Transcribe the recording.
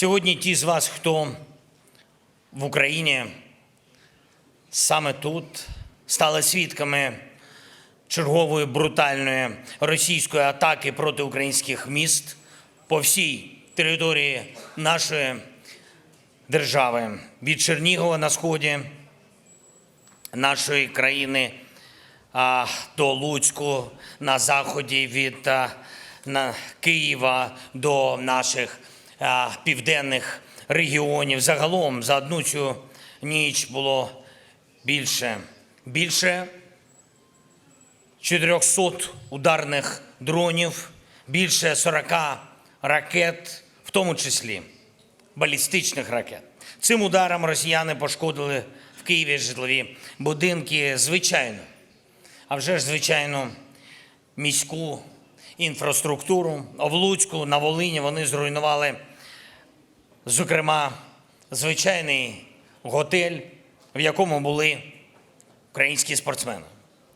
Сьогодні ті з вас, хто в Україні саме тут стали свідками чергової брутальної російської атаки проти українських міст по всій території нашої держави. Від Чернігова на сході нашої країни до Луцьку на заході від Києва до наших південних регіонів. Загалом за одну цю ніч було більше, більше 400 ударних дронів, більше 40 ракет, в тому числі балістичних ракет. Цим ударом росіяни пошкодили в Києві житлові будинки, звичайно, а вже ж, звичайно, міську інфраструктуру. В Луцьку, на Волині вони зруйнували, зокрема, звичайний готель, в якому були українські спортсмени.